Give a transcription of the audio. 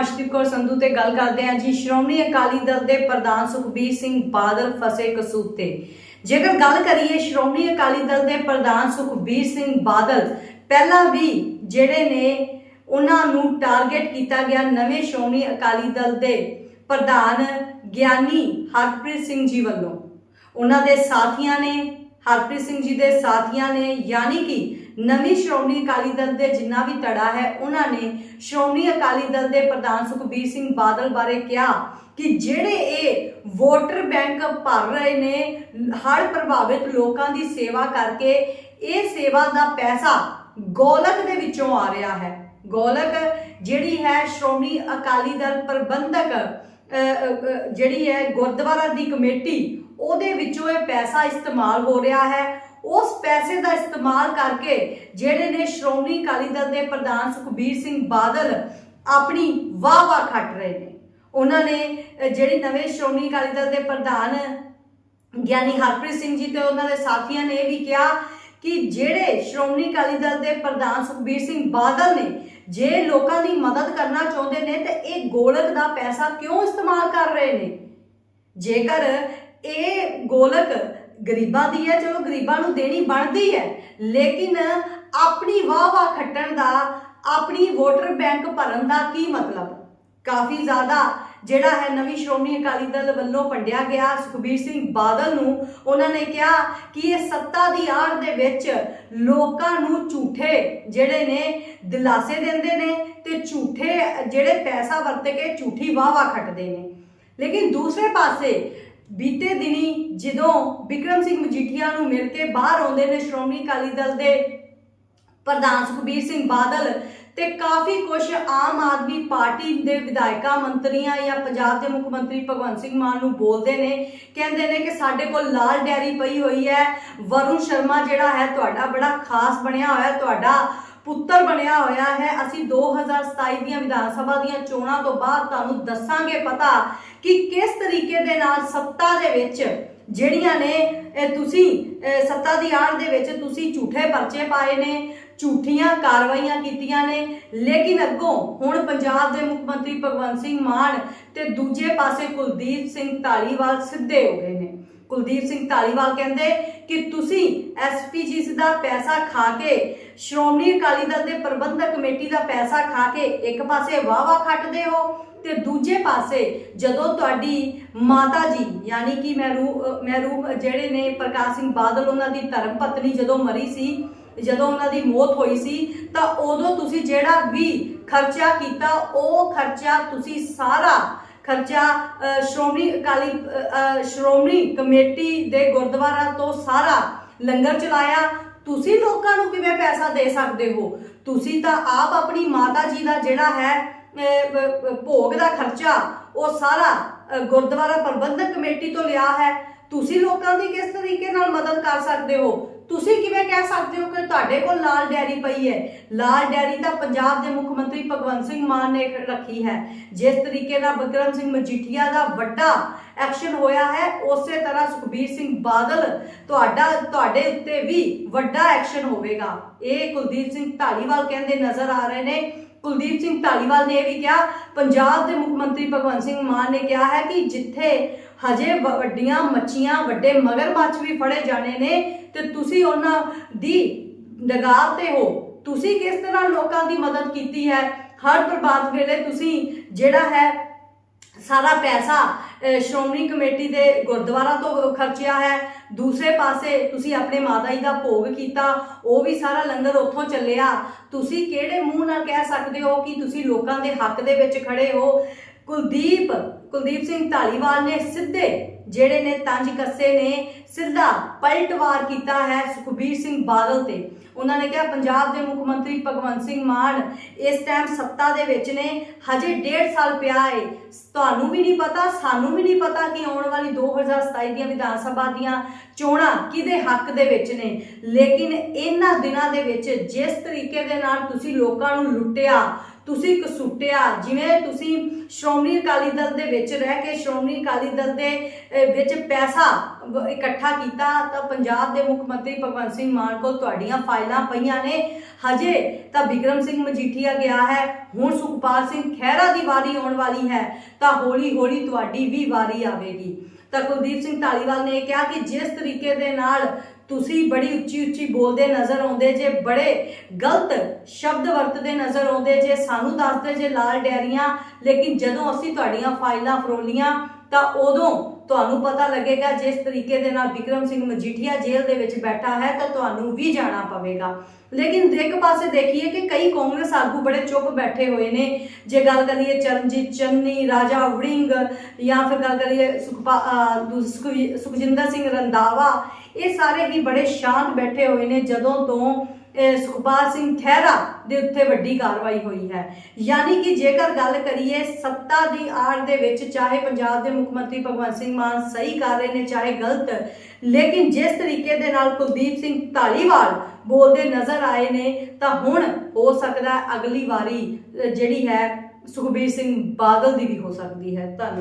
ਅਸ਼ਦੀਪ ਕੌਰ ਸੰਧੂ ਤੇ ਗੱਲ ਕਰਦੇ ਹਾਂ ਜੀ। ਸ਼੍ਰੋਮਣੀ ਅਕਾਲੀ ਦਲ ਦੇ ਪ੍ਰਧਾਨ ਸੁਖਬੀਰ ਸਿੰਘ ਬਾਦਲ ਫਸੇ ਕਸੂਤ ਤੇ। ਜੇਕਰ ਗੱਲ ਕਰੀਏ ਸ਼੍ਰੋਮਣੀ ਅਕਾਲੀ ਦਲ ਦੇ ਪ੍ਰਧਾਨ ਸੁਖਬੀਰ ਸਿੰਘ ਬਾਦਲ, ਪਹਿਲਾਂ ਵੀ ਜਿਹੜੇ ਨੇ ਉਹਨਾਂ ਨੂੰ ਟਾਰਗੇਟ ਕੀਤਾ ਗਿਆ ਨਵੇਂ ਸ਼੍ਰੋਮਣੀ ਅਕਾਲੀ ਦਲ ਦੇ ਪ੍ਰਧਾਨ ਗਿਆਨੀ ਹਰਪ੍ਰੀਤ ਸਿੰਘ ਜੀ ਵੱਲੋਂ। ਉਹਨਾਂ ਦੇ ਸਾਥੀਆਂ ਨੇ ਹਰਪ੍ਰੀਤ ਸਿੰਘ ਜੀ ਦੇ ਸਾਥੀਆਂ ਨੇ, ਯਾਨੀ ਕਿ ਨਵੀਂ ਸ਼੍ਰੋਮਣੀ ਅਕਾਲੀ ਦਲ ਦੇ ਜਿੰਨਾ ਵੀ ਧੜਾ ਹੈ, ਉਹਨਾਂ ਨੇ ਸ਼੍ਰੋਮਣੀ ਅਕਾਲੀ ਦਲ ਦੇ ਪ੍ਰਧਾਨ ਸੁਖਬੀਰ ਸਿੰਘ ਬਾਦਲ ਬਾਰੇ ਕਿਹਾ ਕਿ ਜਿਹੜੇ ਇਹ ਵੋਟਰ ਬੈਂਕ ਭਰ ਰਹੇ ਨੇ, ਹੜ੍ਹ ਪ੍ਰਭਾਵਿਤ ਲੋਕਾਂ ਦੀ ਸੇਵਾ ਕਰਕੇ, ਇਹ ਸੇਵਾ ਦਾ ਪੈਸਾ ਗੋਲਕ ਦੇ ਵਿੱਚੋਂ ਆ ਰਿਹਾ ਹੈ। ਗੋਲਕ ਜਿਹੜੀ ਹੈ ਸ਼੍ਰੋਮਣੀ ਅਕਾਲੀ ਦਲ ਪ੍ਰਬੰਧਕ ਜਿਹੜੀ ਹੈ ਗੁਰਦੁਆਰਾ ਦੀ ਕਮੇਟੀ, ਉਹਦੇ ਵਿੱਚੋਂ ਇਹ ਪੈਸਾ ਇਸਤੇਮਾਲ ਹੋ ਰਿਹਾ ਹੈ। ਉਸ ਪੈਸੇ ਦਾ ਇਸਤੇਮਾਲ ਕਰਕੇ ਜਿਹੜੇ ਨੇ ਸ਼੍ਰੋਮਣੀ ਅਕਾਲੀ ਦਲ ਦੇ ਪ੍ਰਧਾਨ ਸੁਖਬੀਰ ਸਿੰਘ ਬਾਦਲ ਆਪਣੀ ਵਾਹ ਵਾਹ ਖੱਟ ਰਹੇ ਨੇ। ਉਹਨਾਂ ਨੇ ਜਿਹੜੇ ਨਵੇਂ ਸ਼੍ਰੋਮਣੀ ਅਕਾਲੀ ਦਲ ਦੇ ਪ੍ਰਧਾਨ ਗਿਆਨੀ ਹਰਪ੍ਰੀਤ ਸਿੰਘ ਜੀ ਤੇ ਉਹਨਾਂ ਦੇ ਸਾਥੀਆਂ ਨੇ ਇਹ ਵੀ ਕਿਹਾ ਕਿ ਜਿਹੜੇ ਸ਼੍ਰੋਮਣੀ ਅਕਾਲੀ ਦਲ ਦੇ ਪ੍ਰਧਾਨ ਸੁਖਬੀਰ ਸਿੰਘ ਬਾਦਲ ਨੇ ਜੇ ਲੋਕਾਂ ਦੀ ਮਦਦ ਕਰਨਾ ਚਾਹੁੰਦੇ ਨੇ ਤੇ ਇਹ ਗੋਲਕ ਦਾ ਪੈਸਾ ਕਿਉਂ ਇਸਤੇਮਾਲ ਕਰ ਰਹੇ ਨੇ? ਜੇਕਰ ਇਹ ਗੋਲਕ ਗਰੀਬਾਂ ਦੀ ਹੈ, ਚਲੋ ਗਰੀਬਾਂ ਨੂੰ ਦੇਣੀ ਬਣਦੀ ਹੈ, ਲੇਕਿਨ ਆਪਣੀ ਵਾਹ ਵਾਹ ਖੱਟਣ ਦਾ, ਆਪਣੀ ਵੋਟਰ ਬੈਂਕ ਭਰਨ ਦਾ ਕੀ ਮਤਲਬ? ਕਾਫੀ ਜ਼ਿਆਦਾ ਜਿਹੜਾ ਹੈ ਨਵੀਂ ਸ਼੍ਰੋਮਣੀ ਅਕਾਲੀ ਦਲ ਵੱਲੋਂ ਵੰਡਿਆ ਗਿਆ ਸੁਖਬੀਰ ਸਿੰਘ ਬਾਦਲ ਨੂੰ, ਉਹਨਾਂ ਨੇ ਕਿਹਾ ਕਿ ਇਹ ਸੱਤਾ ਦੀ ਆੜ ਦੇ ਵਿੱਚ ਲੋਕਾਂ ਨੂੰ ਝੂਠੇ ਜਿਹੜੇ ਨੇ, ਦਿਲਾਸੇ ਦਿੰਦੇ ਨੇ ਤੇ ਝੂਠੇ ਜਿਹੜੇ ਪੈਸਾ ਵਰਤ ਕੇ ਝੂਠੀ ਵਾਹ ਵਾਹ ਖੱਟਦੇ ਨੇ। ਲੇਕਿਨ ਦੂਸਰੇ ਪਾਸੇ ਬੀਤੇ ਦਿਨੀ ਜਦੋਂ ਵਿਕਰਮ ਸਿੰਘ ਮਜੀਠੀਆ ਨੂੰ ਮਿਲ ਕੇ ਬਾਹਰ ਆਉਂਦੇ ਨੇ ਸ਼੍ਰੋਮਣੀ ਅਕਾਲੀ ਦਲ ਦੇ ਪ੍ਰਧਾਨ ਸੁਖਬੀਰ ਸਿੰਘ ਬਾਦਲ ਤੇ ਕਾਫੀ ਕੁਝ ਆਮ ਆਦਮੀ ਪਾਰਟੀ ਦੇ ਵਿਧਾਇਕਾਂ, ਮੰਤਰੀਆਂ ਜਾਂ ਪੰਜਾਬ ਦੇ ਮੁੱਖ ਮੰਤਰੀ ਭਗਵੰਤ ਸਿੰਘ ਮਾਨ ਨੂੰ ਬੋਲਦੇ ਨੇ। ਕਹਿੰਦੇ ਨੇ ਕਿ ਸਾਡੇ ਕੋਲ ਲਾਲ ਡੈਰੀ ਪਈ ਹੋਈ ਹੈ। ਵਰੁਣ ਸ਼ਰਮਾ ਜਿਹੜਾ ਹੈ ਤੁਹਾਡਾ ਬੜਾ ਖਾਸ ਬਣਿਆ ਹੋਇਆ, ਤੁਹਾਡਾ ਪੁੱਤਰ ਬਣਿਆ ਹੋਇਆ ਹੈ। ਅਸੀਂ 2027 ਦੀਆਂ ਵਿਧਾਨ ਸਭਾ ਦੀਆਂ ਚੋਣਾਂ ਤੋਂ ਬਾਅਦ ਤੁਹਾਨੂੰ ਦੱਸਾਂਗੇ ਪਤਾ ਕਿ ਕਿਸ ਤਰੀਕੇ ਦੇ ਨਾਲ ਸੱਤਾ ਦੇ ਵਿੱਚ ਜਿਹੜੀਆਂ ਨੇ ਤੁਸੀਂ ਸੱਤਾ ਦੀ ਆੜ ਦੇ ਵਿੱਚ ਤੁਸੀਂ ਝੂਠੇ ਪਰਚੇ ਪਾਏ ਨੇ। ਝੂਠੀਆਂ ਕਾਰਵਾਈਆਂ ਕੀਤੀਆਂ ਨੇ। ਲੇਕਿਨ ਅੱਗੋਂ ਹੁਣ ਪੰਜਾਬ ਦੇ ਮੁੱਖ ਮੰਤਰੀ ਭਗਵੰਤ ਸਿੰਘ ਮਾਨ ਤੇ ਦੂਜੇ ਪਾਸੇ ਕੁਲਦੀਪ ਸਿੰਘ ਢਾਲੀਵਾਲ ਸਿੱਧੇ ਹੋ ਗਏ ਨੇ। ਕੁਲਦੀਪ ਸਿੰਘ ਢਾਲੀਵਾਲ ਕਹਿੰਦੇ ਕਿ ਤੁਸੀਂ ਐਸਪੀਜੀਸ ਦਾ ਪੈਸਾ ਖਾ ਕੇ, ਸ਼੍ਰੋਮਣੀ ਅਕਾਲੀ ਦਲ ਦੇ ਪ੍ਰਬੰਧਕ ਕਮੇਟੀ ਦਾ ਪੈਸਾ ਖਾ ਕੇ ਇੱਕ ਪਾਸੇ ਵਾਵਾ ਖੱਟਦੇ ਹੋ ਤੇ ਦੂਜੇ ਪਾਸੇ ਜਦੋਂ ਤੁਹਾਡੀ ਮਾਤਾ ਜੀ, ਯਾਨੀ ਕਿ ਮਹਿਰੂ ਮਹਿਰੂ ਜਿਹੜੇ ਨੇ ਪ੍ਰਕਾਸ਼ ਸਿੰਘ ਬਾਦਲ, ਉਹਨਾਂ ਦੀ ਧਰਮ ਪਤਨੀ ਜਦੋਂ ਮਰੀ ਸੀ ਜਦੋਂ ਉਹਨਾਂ ਦੀ ਮੌਤ ਹੋਈ ਸੀ, ਤਾਂ ਉਦੋਂ ਤੁਸੀਂ ਜਿਹੜਾ ਵੀ ਖਰਚਾ ਕੀਤਾ, ਉਹ ਖਰਚਾ ਤੁਸੀਂ ਸਾਰਾ ਖਰਚਾ ਸ਼੍ਰੋਮਣੀ ਅਕਾਲੀ ਸ਼੍ਰੋਮਣੀ ਕਮੇਟੀ ਦੇ ਗੁਰਦੁਆਰਾ ਤੋਂ ਸਾਰਾ ਲੰਗਰ ਚਲਾਇਆ। ਤੁਸੀਂ ਲੋਕਾਂ ਨੂੰ ਕਿਵੇਂ ਪੈਸਾ ਦੇ ਸਕਦੇ ਹੋ? ਤੁਸੀਂ ਤਾਂ ਆਪ ਆਪਣੀ ਮਾਤਾ ਜੀ ਦਾ ਜਿਹੜਾ ਹੈ ਭੋਗ ਦਾ ਖਰਚਾ, ਉਹ ਸਾਰਾ ਗੁਰਦੁਆਰਾ ਪ੍ਰਬੰਧਕ ਕਮੇਟੀ ਤੋਂ ਲਿਆ ਹੈ। ਤੁਸੀਂ ਲੋਕਾਂ ਦੀ ਕਿਸ ਤਰੀਕੇ ਨਾਲ ਮਦਦ ਕਰ ਸਕਦੇ ਹੋ? ਤੁਸੀਂ ਕਿਵੇਂ ਸਕਦੇ ਹੋ ਕਿ ਤੁਹਾਡੇ ਕੋਲ ਲਾਲ ਡੈਰੀ ਪਈ ਹੈ? ਲਾਲ ਡੈਰੀ ਤਾਂ ਪੰਜਾਬ ਦੇ ਮੁੱਖ ਮੰਤਰੀ ਭਗਵੰਤ ਸਿੰਘ ਮਾਨ ਨੇ ਰੱਖੀ ਹੈ। ਜਿਸ ਤਰੀਕੇ ਨਾਲ ਬਿਕਰਮ ਸਿੰਘ ਮਜੀਠੀਆ ਦਾ ਵੱਡਾ ਐਕਸ਼ਨ ਹੋਇਆ ਹੈ, ਉਸੇ ਤਰ੍ਹਾਂ ਸੁਖਬੀਰ ਸਿੰਘ ਬਾਦਲ ਤੁਹਾਡਾ, ਤੁਹਾਡੇ ਉੱਤੇ ਵੀ ਵੱਡਾ ਐਕਸ਼ਨ ਹੋਵੇਗਾ। ਇਹ ਕੁਲਦੀਪ ਸਿੰਘ ਢਾਲੀਵਾਲ ਕਹਿੰਦੇ ਨਜ਼ਰ ਆ ਰਹੇ ਨੇ। ਕੁਲਦੀਪ ਸਿੰਘ ਢਾਲੀਵਾਲ ਨੇ ਇਹ ਵੀ ਕਿਹਾ, ਪੰਜਾਬ ਦੇ ਮੁੱਖ ਮੰਤਰੀ ਭਗਵੰਤ ਸਿੰਘ ਮਾਨ ਨੇ ਕਿਹਾ ਹੈ ਕਿ ਜਿੱਥੇ ਹਜੇ ਵੱਡੀਆਂ ਮੱਛੀਆਂ, ਵੱਡੇ ਮਗਰਮੱਛ ਵੀ ਫੜੇ ਜਾਣੇ ਨੇ, ਤੇ ਤੁਸੀਂ ਉਹਨਾਂ ਦੀ ਨਗਾਰ ਤੇ ਹੋ। ਤੁਸੀਂ ਕਿਸ ਤਰ੍ਹਾਂ ਲੋਕਾਂ ਦੀ ਮਦਦ ਕੀਤੀ ਹੈ? ਹਰ ਪ੍ਰਭਾਤ ਵੇਲੇ ਤੁਸੀਂ ਜਿਹੜਾ ਹੈ ਸਾਰਾ ਪੈਸਾ ਸ਼੍ਰੋਮਣੀ ਕਮੇਟੀ ਦੇ ਗੁਰਦੁਆਰਾ ਤੋਂ ਖਰਚਿਆ ਹੈ। ਦੂਸਰੇ ਪਾਸੇ ਤੁਸੀਂ ਆਪਣੇ ਮਾਤਾ ਜੀ ਦਾ ਭੋਗ ਕੀਤਾ, ਉਹ ਵੀ ਸਾਰਾ ਲੰਗਰ ਉੱਥੋਂ ਚੱਲਿਆ। ਤੁਸੀਂ ਕਿਹੜੇ ਮੂੰਹ ਨਾਲ ਕਹਿ ਸਕਦੇ ਹੋ ਕਿ ਤੁਸੀਂ ਲੋਕਾਂ ਦੇ ਹੱਕ ਦੇ ਵਿੱਚ ਖੜੇ ਹੋ? ਕੁਲਦੀਪ ਕੁਲਦੀਪ ਸਿੰਘ ਢਾਲੀਵਾਲ ਨੇ ਸਿੱਧੇ ਜਿਹੜੇ ਨੇ ਤੰਜ ਕੱਸੇ ਨੇ, ਸਿੱਧਾ ਪਲਟਵਾਰ ਕੀਤਾ ਹੈ ਸੁਖਬੀਰ ਸਿੰਘ ਬਾਦਲ ਤੇ। ਉਹਨਾਂ ਨੇ ਕਿਹਾ, ਪੰਜਾਬ ਦੇ ਮੁੱਖ ਮੰਤਰੀ ਭਗਵੰਤ ਸਿੰਘ ਮਾਨ ਇਸ ਟਾਈਮ ਸੱਤਾ ਦੇ ਵਿੱਚ ਨੇ, ਹਜੇ ਡੇਢ ਸਾਲ ਪਿਆ ਏ। ਤੁਹਾਨੂੰ ਵੀ ਨਹੀਂ ਪਤਾ, ਸਾਨੂੰ ਵੀ ਨਹੀਂ ਪਤਾ ਕਿ ਆਉਣ ਵਾਲੀ 2027 ਦੀਆਂ ਵਿਧਾਨ ਸਭਾ ਦੀਆਂ ਚੋਣਾਂ ਕਿਹਦੇ ਹੱਕ ਦੇ ਵਿੱਚ ਨੇ। ਲੇਕਿਨ ਇਹਨਾਂ ਦਿਨਾਂ ਦੇ ਵਿੱਚ ਜਿਸ ਤਰੀਕੇ ਦੇ ਨਾਲ ਤੁਸੀਂ ਲੋਕਾਂ ਨੂੰ ਲੁੱਟਿਆ ਤੁਸੀਂ ਕਸੁੱਟਿਆ ਜਿਵੇਂ ਤੁਸੀਂ ਸ਼੍ਰੋਮਣੀ ਅਕਾਲੀ ਦਲ ਦੇ ਵਿੱਚ ਰਹਿ ਕੇ ਸ਼੍ਰੋਮਣੀ ਅਕਾਲੀ ਦਲ ਦੇ ਵਿੱਚ ਪੈਸਾ ਇਕੱਠਾ ਕੀਤਾ, ਤਾਂ ਪੰਜਾਬ ਦੇ ਮੁੱਖ ਮੰਤਰੀ ਭਗਵੰਤ ਸਿੰਘ ਮਾਨ ਕੋਲ ਤੁਹਾਡੀਆਂ ਫਾਈਲਾਂ ਪਈਆਂ ਨੇ। ਹਜੇ ਤਾਂ ਬਿਕਰਮ ਸਿੰਘ ਮਜੀਠੀਆ ਗਿਆ ਹੈ, ਹੁਣ ਸੁਖਪਾਲ ਸਿੰਘ ਖਹਿਰਾ ਦੀ ਵਾਰੀ ਆਉਣ ਵਾਲੀ ਹੈ, ਤਾਂ ਹੌਲੀ ਹੌਲੀ ਤੁਹਾਡੀ ਵੀ ਵਾਰੀ ਆਵੇਗੀ। ਤਾਂ ਕੁਲਦੀਪ ਸਿੰਘ ਢਾਲੀਵਾਲ ਨੇ ਕਿਹਾ ਕਿ ਜਿਸ ਤਰੀਕੇ ਦੇ ਨਾਲ ਤੁਸੀਂ ਬੜੀ ਉੱਚੀ ਉੱਚੀ ਬੋਲਦੇ ਨਜ਼ਰ ਆਉਂਦੇ ਜੇ, ਬੜੇ ਗਲਤ ਸ਼ਬਦ ਵਰਤਦੇ ਨਜ਼ਰ ਆਉਂਦੇ ਜੇ, ਸਾਨੂੰ ਦੱਸਦੇ ਜੇ ਲਾਲ ਡੈਰੀਆਂ, ਲੇਕਿਨ ਜਦੋਂ ਅਸੀਂ ਤੁਹਾਡੀਆਂ ਫਾਈਲਾਂ ਫਰੋਲੀਆਂ ਤਾਂ ਉਦੋਂ ਤੁਹਾਨੂੰ ਪਤਾ ਲੱਗੇਗਾ ਜਿਸ ਤਰੀਕੇ ਦੇ ਨਾਲ ਵਿਕਰਮ ਸਿੰਘ ਮਜੀਠੀਆ ਜੇਲ੍ਹ ਦੇ ਵਿੱਚ ਬੈਠਾ ਹੈ, ਤਾਂ ਤੁਹਾਨੂੰ ਵੀ ਜਾਣਾ ਪਵੇਗਾ। ਲੇਕਿਨ ਇੱਕ ਪਾਸੇ ਦੇਖੀਏ ਕਿ ਕਈ ਕਾਂਗਰਸ ਆਗੂ ਬੜੇ ਚੁੱਪ ਬੈਠੇ ਹੋਏ ਨੇ। ਜੇ ਗੱਲ ਕਰੀਏ ਚਰਨਜੀਤ ਚੰਨੀ, ਰਾਜਾ ਵੜਿੰਗ ਜਾਂ ਫਿਰ ਗੱਲ ਕਰੀਏ ਸੁਖਪਾ ਅਹ ਸੁਖਜਿੰਦਰ ਸਿੰਘ ਰੰਦਾਵਾ ਇਹ ਸਾਰੇ ਹੀ ਬੜੇ ਸ਼ਾਂਤ ਬੈਠੇ ਹੋਏ ਨੇ ਜਦੋਂ ਤੋਂ ਸੁਖਪਾਲ ਸਿੰਘ ਖਹਿਰਾ ਦੇ ਉੱਤੇ ਵੱਡੀ ਕਾਰਵਾਈ ਹੋਈ ਹੈ। ਯਾਨੀ ਕਿ ਜੇਕਰ ਗੱਲ ਕਰੀਏ, ਸੱਤਾ ਦੀ ਆੜ ਦੇ ਵਿੱਚ ਚਾਹੇ ਪੰਜਾਬ ਦੇ ਮੁੱਖ ਮੰਤਰੀ ਭਗਵੰਤ ਸਿੰਘ ਮਾਨ ਸਹੀ ਕਰ ਰਹੇ ਨੇ, ਚਾਹੇ ਗਲਤ, ਲੇਕਿਨ ਜਿਸ ਤਰੀਕੇ ਦੇ ਨਾਲ ਕੁਲਦੀਪ ਸਿੰਘ ਢਾਲੀਵਾਲ ਬੋਲਦੇ ਨਜ਼ਰ ਆਏ ਨੇ, ਤਾਂ ਹੁਣ ਹੋ ਸਕਦਾ ਅਗਲੀ ਵਾਰੀ ਜਿਹੜੀ ਹੈ, ਸੁਖਬੀਰ ਸਿੰਘ ਬਾਦਲ ਦੀ ਵੀ ਹੋ ਸਕਦੀ ਹੈ। ਧੰਨਵਾਦ।